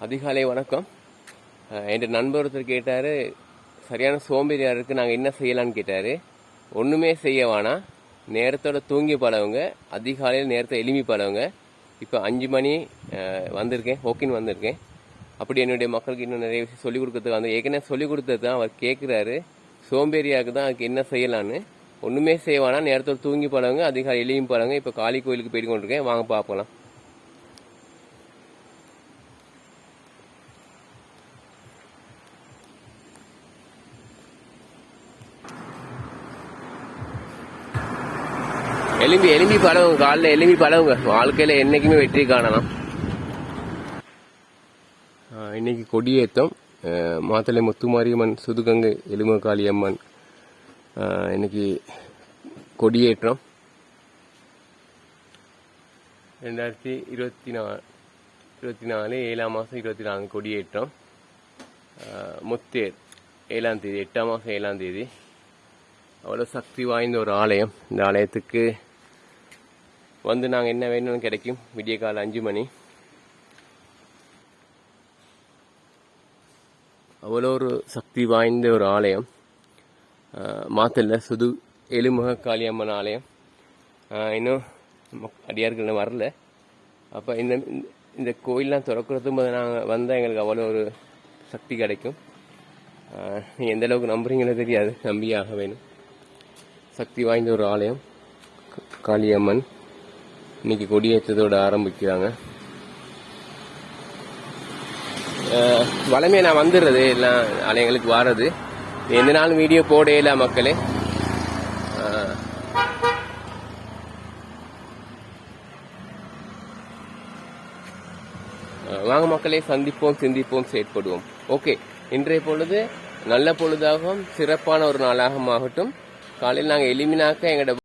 அதிகாலை வணக்கம். அஹ், என் நண்பர் ஒருத்தர் கேட்டார் சரியான சோம்பேறியா இருக்குது நாங்கள் என்ன செய்யலான்னு கேட்டார். ஒன்றுமே செய்ய வேணாம். நேரத்தோட தூங்கி பழவங்க அதிகாலையில் நேரத்தை எளிமி பழவங்க இப்போ அஞ்சு மணி வந்திருக்கேன் ஓகேன்னு வந்திருக்கேன். அப்படி என்னுடைய மக்களுக்கு இன்னும் நிறைய விஷயம் சொல்லிக் கொடுக்கறதுக்கு வந்து ஏற்கனவே சொல்லிக் கொடுத்தது தான் அவர் கேட்குறாரு சோம்பேறியாக்கு தான் அதுக்கு என்ன செய்யலான்னு ஒன்றுமே செய்ய வேணாம். நேரத்தோட தூங்கி பழவங்க அதிகாலை எளியும் பழவங்க இப்போ காளி கோயிலுக்கு போயிட்டு கொண்டிருக்கேன். வாங்க பார்க்கலாம் எலும்பி எலும்பி பழகுங்க காலில் எலும்பி பழகுங்க. வாழ்க்கையில் என்னைக்குமே வெற்றி காணலாம். இன்னைக்கு கொடியேற்றம். மாத்தளை முத்துமாரியம்மன் சுதுகங்கை எலுமக்காளி அம்மன். இன்னைக்கு கொடியேற்றம். ரெண்டாயிரத்தி இருபத்தி நாலு இருபத்தி நாலு ஏழாம் மாதம் இருபத்தி நாலு கொடியேற்றம். முத்தேர் ஏழாம் தேதி எட்டாம் மாதம் ஏழாம் தேதி. அவ்வளோ சக்தி வாய்ந்த ஒரு ஆலயம். இந்த ஆலயத்துக்கு வந்து நாங்கள் என்ன வேணும்னு கிடைக்கும்? விடிய காலை அஞ்சு மணி. அவ்வளோ ஒரு சக்தி வாய்ந்த ஒரு ஆலயம். மாத்தல்ல சுது எலுமுக காளியம்மன் ஆலயம். இன்னும் மக்- அடியார்கள் இன்னும் வரல. அப்போ இந்த இந்த- கோயிலெலாம் திறக்கிறது போது நாங்கள் வந்தால் எங்களுக்கு அவ்வளோ ஒரு சக்தி கிடைக்கும். எந்த அளவுக்கு நம்புறீங்களோ தெரியாது. நம்பியாக வேணும். சக்தி வாய்ந்த ஒரு ஆலயம். காளியம்மன். இன்னைக்கு கொடியேற்றத்தோட ஆரம்பிக்கிறாங்க. வளமையை நான் வந்துடுறது எல்லாம் அலைங்களுக்கு வாரது. எந்த நாளும் வீடியோ போடையில மக்களே. வாங்க மக்களே சந்திப்போம் சிந்திப்போம் செயற்படுவோம். ஓகே இன்றைய பொழுது நல்ல பொழுதாகவும் சிறப்பான ஒரு நாளாகவும் ஆகட்டும். காலையில் நாங்கள் எளிமினாக்க எங்களோட